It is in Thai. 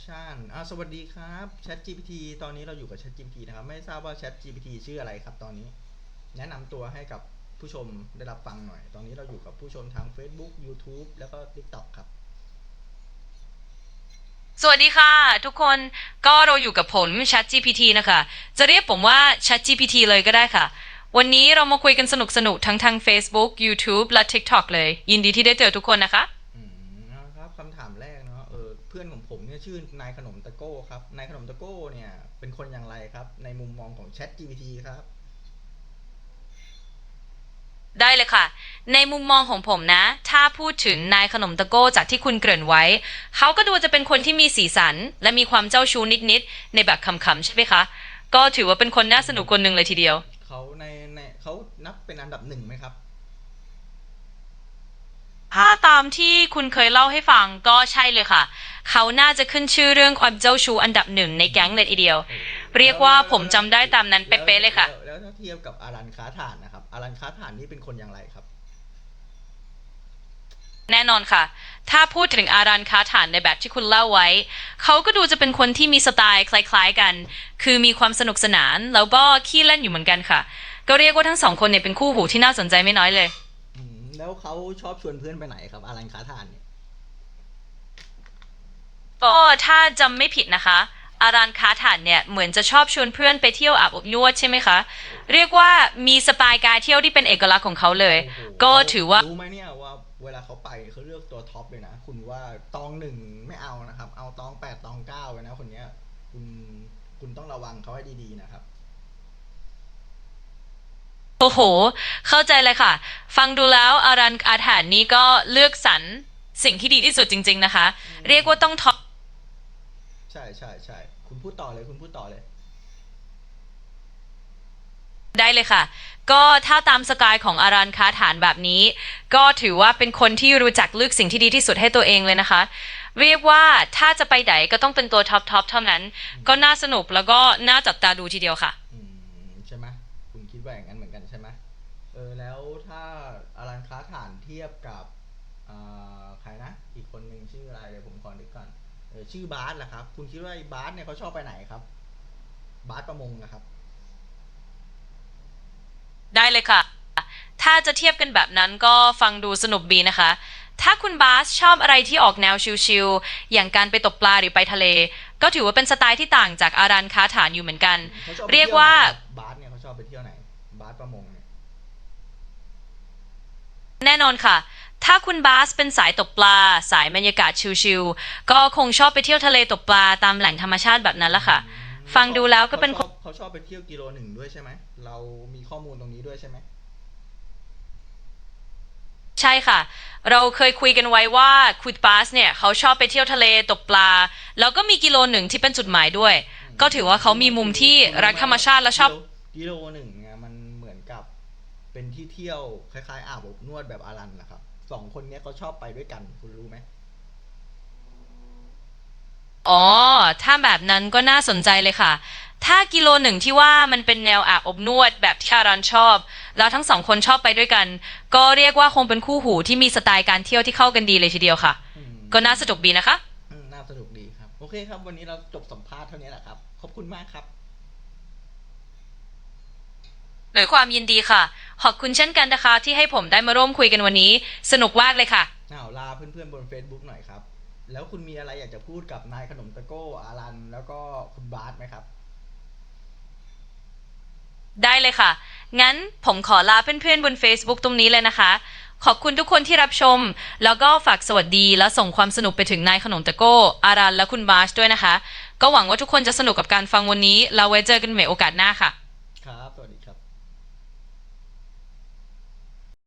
Action อ่าสวัสดีครับ Chat GPT ตอนนี้เราอยู่กับ Chat GPT นะครับ ไม่ทราบว่า Chat GPT ชื่ออะไรครับตอนนี้ แนะนำตัวให้กับผู้ชมได้รับฟังหน่อย ตอนนี้เราอยู่กับผู้ชมทาง Facebook YouTube แล้วก็ TikTok ครับ สวัสดีค่ะ ทุกคนก็เราอยู่กับผม ChatGPT นะคะ จะเรียกผมว่า ChatGPT เลยก็ได้ค่ะ วันนี้เรามาคุยกันสนุกๆทั้งทาง Facebook YouTube และ TikTok เลย ยินดีที่ได้เจอทุกคนนะคะ ชื่อนายขนมตะโก้ครับ นายขนมตะโก้เนี่ยเป็นคนอย่างไรครับ ในมุมมองของ Chat GPT ครับ ได้เลยค่ะ ในมุมมองของผมนะ ถ้าพูดถึงนายขนมตะโก้จากที่คุณเกริ่นไว้ เขาก็ดูจะเป็นคนที่มีสีสัน และมีความเจ้าชู้นิดๆในแบบขำๆใช่ไหมคะ ก็ถือว่าเป็นคนน่าสนุกคนหนึ่งเลยทีเดียว เขาในในเขานับเป็นอันดับหนึ่งไหมครับ ถ้าตามที่คุณเคยเล่าให้ฟังก็ใช่เลยค่ะ เขาน่าจะขึ้นชื่อเรื่องความเจ้าชู้อันดับหนึ่งในแก๊งเลยทีเดียว เรียกว่าผมจำได้ตามนั้นเป๊ะๆเลยค่ะ แวแล้วถ้าเทียบกับอารันค้าฐานนะครับ อารันค้าฐานนี่เป็นคนอย่างไรครับ แน่นอนค่ะ ถ้าพูดถึงอารันค้าฐานในแบบที่คุณเล่าไว้ เขาก็ดูจะเป็นคนที่มีสไตล์คล้ายๆกัน คือมีความสนุกสนาน แล้วก็ขี้เล่นอยู่เหมือนกันค่ะ ก็เรียกว่าทั้งสองคนเนี่ยเป็นคู่หูที่น่าสนใจไม่น้อยเลย อืมแล้วเขาชอบชวนเพื่อนไปไหนครับ อารันค้าฐานเนี่ย ก็ถ้าจำไม่ผิดนะคะอารันค้าฐานเนี่ยเหมือนจะชอบชวนเพื่อนไปเที่ยวอาบอบนวดใช่ไหมคะ เรียกว่ามีสไตล์การเที่ยวที่เป็นเอกลักษณ์ของเขาเลยโอ้โหก็ถือว่ารู้ไหมเนี่ยว่าเวลาเขาไปเขาเลือกตัวท็อปเลยนะคุณว่าตองหนึ่งไม่เอานะครับ เอาตองแปดตองเก้าไปนะคนเนี้ยคุณคุณต้องระวังเขาให้ดีๆนะครับโอ้โห เข้าใจเลยค่ะ ฟังดูแล้วอารันอาถานนี้ก็เลือกสรรสิ่งที่ดีที่สุดจริง ๆนะคะ เรียกว่าต้องท็อป ใช่ใช่ใช่คุณพูดต่อเลยคุณพูดต่อเลย ได้เลยค่ะ ก็ถ้าตามสกายของอารันค้าฐานแบบนี้ ก็ถือว่าเป็นคนที่รู้จักเลือกสิ่งที่ดีที่สุดให้ตัวเองเลยนะคะ เรียกว่าถ้าจะไปไหนก็ต้องเป็นตัวท็อปทอปเท่านั้น ก็น่าสนุกแล้วก็น่าจับตาดูทีเดียวค่ะ อืมใช่ไหมคุณคิดว่าอย่างนั้นเหมือนกันใช่ไหมเออแล้วถ้าอารันค้าฐานเทียบกับอ่าใครนะ อีกคนหนึ่งชื่ออะไรเดี๋ยวผมขอนึกก่อนเออ ชื่อบาสล่ะครับ คุณคิดว่าไอ้บาสเนี่ยเขาชอบไปไหนครับ บาสประมงนะครับ ได้เลยค่ะ ถ้าจะเทียบกันแบบนั้นก็ฟังดูสนุกดีนะคะ ถ้าคุณบาสชอบอะไรที่ออกแนวชิลๆ อย่างการไปตกปลาหรือไปทะเล ก็ถือว่าเป็นสไตล์ที่ต่างจากอารันค้าฐานอยู่เหมือนกัน เขาชอบไปเรียกว่าที่ไหนครับบาสเนี่ยเขาชอบไปเที่ยวไหน บาสประมงเนี่ย แน่นอนค่ะ ถ้าคุณบาสเป็นสายตกปลา สายบรรยากาศชิลๆก็คงชอบไปเที่ยวทะเลตกปลาตามแหล่งธรรมชาติแบบนั้นละค่ะ ฟังดูแล้วก็เป็นเขาชอบเขาชอบไปเที่ยวกิโลหนึ่งด้วยใช่ไหม เรามีข้อมูลตรงนี้ด้วยใช่ไหม ใช่ค่ะ เราเคยคุยกันไว้ว่าคุณบาสเนี่ยเขาชอบไปเที่ยวทะเลตกปลา แล้วก็มีกิโลหนึ่งที่เป็นจุดหมายด้วย ก็ถือว่าเขามีมุมที่รักธรรมชาติและชอบ กิโลหนึ่งเนี่ยมันเหมือนกับเป็นที่เที่ยวคล้ายๆอาบอบนวดแบบอารันนะครับ สองคนเนี้ยเขาชอบไปด้วยกัน คุณรู้ไหมอ๋อ ถ้าแบบนั้นก็น่าสนใจเลยค่ะ ถ้ากิโลหนึ่งที่ว่ามันเป็นแนวอาบอบนวดแบบที่อารันชอบ แล้วทั้งสองคนชอบไปด้วยกัน ก็เรียกว่าคงเป็นคู่หูที่มีสไตล์การเที่ยวที่เข้ากันดีเลยทีเดียวค่ะ อืมก็น่าสนุกดีนะคะ อืมน่าสนุกดีครับ โอเคครับ วันนี้เราจบสัมภาษณ์เท่านี้แหละครับ ขอบคุณมากครับด้วยความยินดีค่ะ ขอบคุณเช่นกันนะคะที่ให้ผมได้มาร่วมคุยกันวันนี้ สนุกมากเลยค่ะอ้าวลาเพื่อนๆบน Facebook หน่อยครับ แล้วคุณมีอะไรอยากจะพูดกับนายขนมตะโก้อารัน แล้วก็คุณบาสไหมครับ ได้เลยค่ะ งั้นผมขอลาเพื่อนๆบน Facebook ตรงนี้เลยนะคะ ขอบคุณทุกคนที่รับชม แล้วก็ฝากสวัสดีและส่งความสนุกไปถึงนายขนมตะโก้ อารันและคุณบาชด้วยนะคะ ก็หวังว่าทุกคนจะสนุกกับการฟังวันนี้แล้วไว้เจอกันใหม่โอกาสหน้าค่ะ